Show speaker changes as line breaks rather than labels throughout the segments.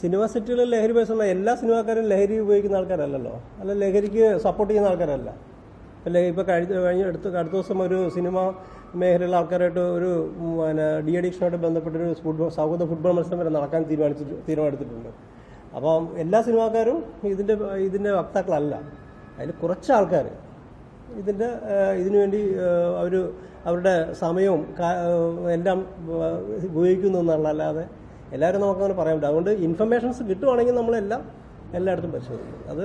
Cinema സെറ്റുകളിൽ ലഹരി ഉപയോഗിച്ചുള്ള എല്ലാ സിനിമാക്കാരും ലഹരി ഉപയോഗിക്കുന്ന ആൾക്കാരല്ലല്ലോ. അല്ല ലഹരിക്ക് സപ്പോർട്ട് ചെയ്യുന്ന ആൾക്കാരല്ല. അല്ലെ ഇപ്പോൾ കഴിഞ്ഞ കഴിഞ്ഞ അടുത്ത അടുത്ത ദിവസം ഒരു സിനിമ മേഖലയിലുള്ള ആൾക്കാരായിട്ട് ഒരു പിന്നെ ഡി അഡിക്ഷനുമായിട്ട് ബന്ധപ്പെട്ടൊരു ഫുട്ബോൾ സൗഹൃദ ഫുട്ബോൾ മത്സരം വരെ നടക്കാൻ തീരുമാനിച്ചു തീരുമാനമെടുത്തിട്ടുണ്ട്. അപ്പം എല്ലാ സിനിമാക്കാരും ഇതിന്റെ ഇതിന്റെ വക്താക്കളല്ല. അതിൽ കുറച്ച് ആൾക്കാർ ഇതിന്റെ ഇതിനു വേണ്ടി അവർ അവരുടെ സമയവും എല്ലാം ഉപയോഗിക്കുന്നു എന്നുള്ളതല്ലാതെ എല്ലാവരും നമുക്കങ്ങനെ പറയാൻ പറ്റും അതുകൊണ്ട് ഇൻഫർമേഷൻസ് കിട്ടുവാണെങ്കിൽ നമ്മളെല്ലാം എല്ലായിടത്തും പരിശോധിക്കും. അത്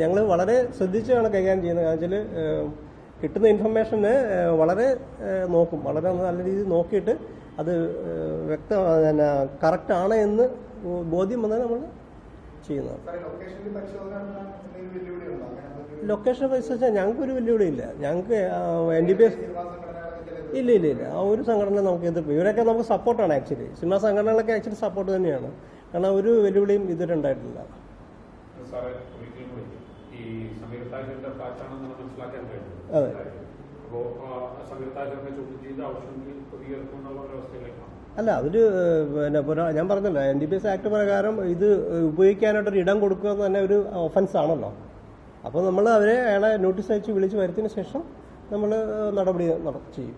ഞങ്ങൾ വളരെ ശ്രദ്ധിച്ചാണ് കൈകാര്യം ചെയ്യുന്നത്. കാരണം വെച്ചാൽ കിട്ടുന്ന ഇൻഫർമേഷന് വളരെ നോക്കും. വളരെ നല്ല രീതിയിൽ നോക്കിയിട്ട് അത് വ്യക്ത പിന്നെ കറക്റ്റ് എന്ന് ബോധ്യം വന്നാൽ നമ്മൾ ചെയ്യുന്നത് ലൊക്കേഷൻ പരിശോധിച്ചാൽ ഞങ്ങൾക്കൊരു വെല്ലുവിളിയില്ല. ഞങ്ങൾക്ക് എൻ ഡി പി എസ് ഇല്ല ഇല്ല ഇല്ല. ആ ഒരു സംഘടന നമുക്ക് എതിർപ്പ് ഇവരൊക്കെ നമുക്ക് സപ്പോർട്ടാണ് ആക്ച്വലി സിനിമാ സംഘടനകളൊക്കെ ആക്ച്വലി സപ്പോർട്ട് തന്നെയാണ്. കാരണം ഒരു വെല്ലുവിളിയും ഇതുവരെ ഉണ്ടായിട്ടില്ല. അതെ. അല്ല അതൊരു പിന്നെ ഞാൻ പറഞ്ഞല്ലോ N D P S act പ്രകാരം ഇത് ഉപയോഗിക്കാനായിട്ടൊരു ഇടം കൊടുക്കുക എന്ന് തന്നെ ഒരു ഒഫൻസ് ആണല്ലോ. അപ്പോൾ നമ്മൾ അവരെ അയാളെ നോട്ടീസ് അയച്ച് വിളിച്ച് വരുത്തിയതിന് ശേഷം നമ്മൾ നടപടി നട- ചെയ്യും.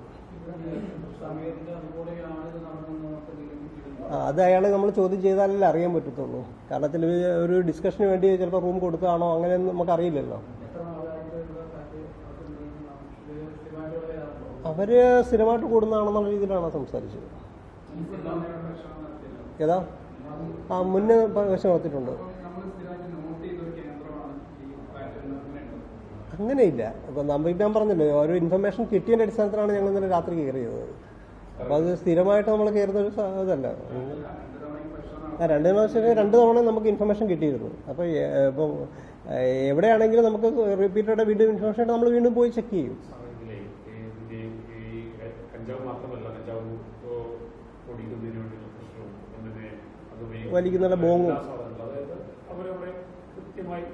അത് അയാളെ നമ്മൾ ചോദ്യം ചെയ്താലല്ലേ അറിയാൻ പറ്റത്തുള്ളൂ. കാരണം ചില ഒരു ഡിസ്കഷന് വേണ്ടി ചിലപ്പോൾ റൂം കൊടുത്തതാണോ അങ്ങനെയൊന്നും നമുക്ക് അറിയില്ലല്ലോ അവർ സ്ഥിരമായിട്ട് കൂടുന്നതാണെന്നുള്ള രീതിയിലാണ് സംസാരിച്ചത്. ഏതാ? ആ മുന്നേ വശം നടത്തിയിട്ടുണ്ട്. അങ്ങനെയില്ല. അപ്പൊ നമ്മൾ ഞാൻ പറഞ്ഞല്ലോ ഓരോ ഇൻഫർമേഷൻ കിട്ടിയതിന്റെ അടിസ്ഥാനത്തിലാണ് ഞങ്ങൾ ഇന്നലെ രാത്രി കയറിയത് അപ്പൊ അത് സ്ഥിരമായിട്ട് നമ്മൾ കയറുന്ന ഒരു ഇതല്ല. ആ രണ്ട് പ്രാവശ്യം രണ്ട് തവണ നമുക്ക് ഇൻഫർമേഷൻ കിട്ടിയിരുന്നു. അപ്പൊ ഇപ്പൊ എവിടെയാണെങ്കിലും നമുക്ക് റിപ്പീറ്റഡ് വീണ്ടും ഇൻഫർമേഷൻ നമ്മൾ വീണ്ടും പോയി ചെക്ക് ചെയ്യും. വലിക്കുന്ന ബോങ്ങും.
കൃത്യമായി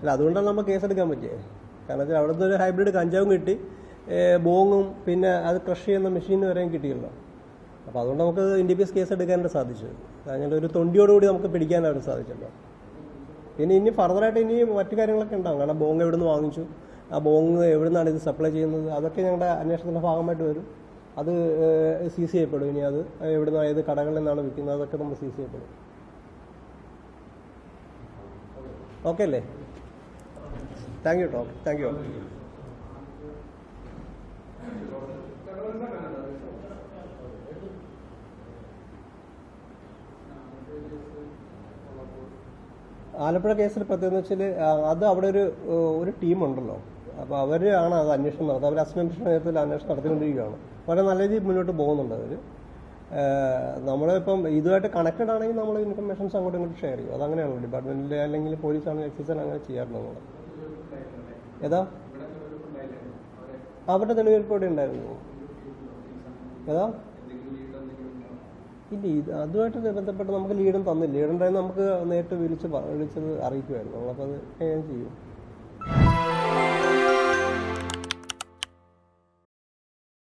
അല്ല അതുകൊണ്ടാണ് നമ്മൾ കേസെടുക്കാൻ പറ്റിയത് കാരണം വെച്ചാൽ അവിടുത്തെ ഒരു ഹൈബ്രിഡ് കഞ്ചാവും കിട്ടി ബോങ്ങും പിന്നെ അത് ക്രഷ് ചെയ്യുന്ന മെഷീൻ വരെയും കിട്ടിയല്ലോ. അപ്പോൾ അതുകൊണ്ട് നമുക്ക് ഇൻ പി എസ് കേസ് എടുക്കാനായിട്ട് സാധിച്ചു. അങ്ങനെ ഒരു തൊണ്ടിയോടുകൂടി നമുക്ക് പിടിക്കാനായിട്ട് സാധിച്ചല്ലോ. പിന്നെ ഇനി ഫർദറായിട്ട് ഇനി മറ്റു കാര്യങ്ങളൊക്കെ ഉണ്ടാവും. കാരണം ബോങ് എവിടെ നിന്ന് വാങ്ങിച്ചു? ആ ബോങ് എവിടെ നിന്നാണ് ഇത് സപ്ലൈ ചെയ്യുന്നത്? അതൊക്കെ ഞങ്ങളുടെ അന്വേഷണത്തിന്റെ ഭാഗമായിട്ട് വരും. അത് സീസ് ചെയ്യപ്പെടും. ഇനി അത് എവിടെ നിന്ന് ഏത് കടകളിൽ നിന്നാണ് വിൽക്കുന്നത്? അതൊക്കെ നമ്മൾ സീസ് ചെയ്യപ്പെടും. ഓക്കെ അല്ലേ? താങ്ക് യു കേട്ടോ താങ്ക് യു ആലപ്പുഴ കേസിൽ പ്രത്യേകത വെച്ചാൽ അത് അവിടെ ഒരു ഒരു ടീമുണ്ടല്ലോ. അപ്പോൾ അവരാണ് അത് അന്വേഷണം നടത്തുന്നത്. അവർ അസിസ്റ്റന്റ് നേരത്തിൽ അന്വേഷണം നടത്തിക്കൊണ്ടിരിക്കുകയാണ്. വളരെ നല്ല രീതിയിൽ മുന്നോട്ട് പോകുന്നുണ്ട് അവർ നമ്മളിപ്പം ഇതുമായിട്ട് കണക്റ്റഡ് ആണെങ്കിൽ നമ്മൾ ഇൻഫർമേഷൻസ് അങ്ങോട്ടും ഇങ്ങോട്ട് ഷെയർ ചെയ്യും. അതങ്ങനെയാണല്ലോ ഡിപ്പാർട്ട്മെന്റിലെ അല്ലെങ്കിൽ പോലീസ് ആണെങ്കിൽ എക്സൈസ് അങ്ങനെ ചെയ്യാറുണ്ട് നമ്മൾ. ഏതാ? അവരുടെ തെളിവെടുപ്പ് ഉണ്ടായിരുന്നു? ഏതാ? ഇല്ല ഇത് അതുമായിട്ട് ബന്ധപ്പെട്ട് നമുക്ക് ലീഡും തന്നില്ല. ലീഡുണ്ടായിരുന്നു നമുക്ക് നേരിട്ട് വിളിച്ച് വിളിച്ചത് അറിയിക്കുമായിരുന്നു. നമ്മളപ്പോൾ അത് ചെയ്യും.